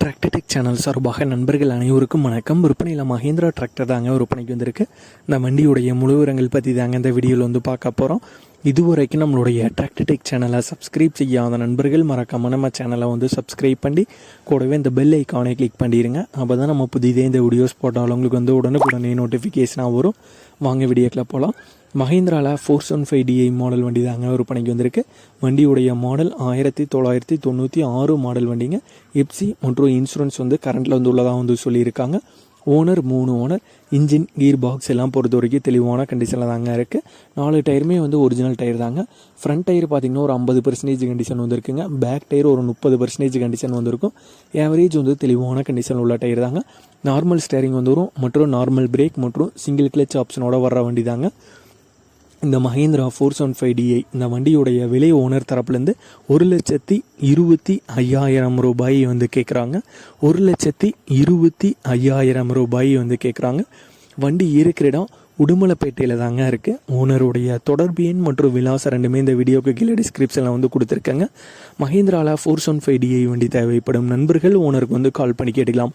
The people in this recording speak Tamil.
டிராக்டர்டெக் சேனல் சார்பாக நண்பர்கள் அனைவருக்கும் வணக்கம். விற்பனையில் மஹேந்திரா டிராக்டர் தாங்க விற்பனைக்கு வந்திருக்கு. இந்த வண்டியுடைய முழு விவரங்கள் பற்றி தாங்க இந்த வீடியோவில் வந்து பார்க்க போகிறோம் இதுவரைக்கும் நம்மளுடைய டிராக்டர்டெக் சேனலை சப்ஸ்கிரைப் செய்யாத நண்பர்கள் மறக்காம நம்ம சேனலை வந்து சப்ஸ்கிரைப் பண்ணி கூடவே இந்த பெல் ஐக்கானை கிளிக் பண்ணிடுங்க அப்போ தான் நம்ம புதிதே இந்த வீடியோஸ் போட்டாலும் உங்களுக்கு வந்து உடனுக்குடனே நோட்டிஃபிகேஷனாக வரும். வாங்க வீடியோக்கில் போகலாம் மஹேந்திராவில் four seven five DI model வண்டி தாங்க விற்பனைக்கு வந்திருக்கு. வண்டியுடைய மாடல் ஆயிரத்தி தொள்ளாயிரத்தி தொண்ணூற்றி ஆறு மாடல் வண்டிங்க. எப்சி மற்றும் இன்சூரன்ஸ் வந்து கரண்ட்டில் வந்து உள்ளதாக வந்து சொல்லியிருக்காங்க. ஓனர் மூணு ஓனர் இன்ஜின் கீர் பாக்ஸ் எல்லாம் பொறுத்த வரைக்கும் தெளிவான கண்டிஷனில் தாங்க இருக்குது நாலு டயருமே வந்து ஒரிஜினல் டயர் தாங்க. ஃப்ரண்ட் டயர் பார்த்தீங்கன்னா ஒரு ஐம்பது பர்சன்டேஜ் கண்டிஷன் வந்துருக்குங்க. பேக் டயர் ஒரு முப்பது பர்சன்டேஜ் கண்டிஷன் வந்திருக்கும். ஏவரேஜ் வந்து தெளிவான கண்டிஷன் உள்ள டயர் தாங்க. நார்மல் ஸ்டேரிங் வந்துடும் மற்றும் நார்மல் பிரேக் மற்றும் சிங்கிள் கிளச் ஆப்ஷனோட வர்ற வண்டி தாங்க. இந்த Mahindra four seven five DI இந்த வண்டியுடைய விலை ஓனர் தரப்புலேருந்து ஒரு லட்சத்தி இருபத்தி ஐயாயிரம் ரூபாய் வந்து கேட்குறாங்க ஒரு லட்சத்தி இருபத்தி ஐயாயிரம் ரூபாய் வந்து கேட்குறாங்க வண்டி இருக்கிற இடம் உடுமலைப்பேட்டையில் தாங்க இருக்குது ஓனருடைய தொடர்பு எண் மற்றும் விலாசம் ரெண்டுமே இந்த வீடியோக்கு கீழே டிஸ்கிரிப்ஷனில் வந்து கொடுத்துருக்கேங்க. மஹேந்திராவில் ஃபோர் செவன் ஃபைவ் டிஐ வண்டி தேவைப்படும். நண்பர்கள் ஓனருக்கு வந்து கால் பண்ணி கேட்டுக்கலாம்.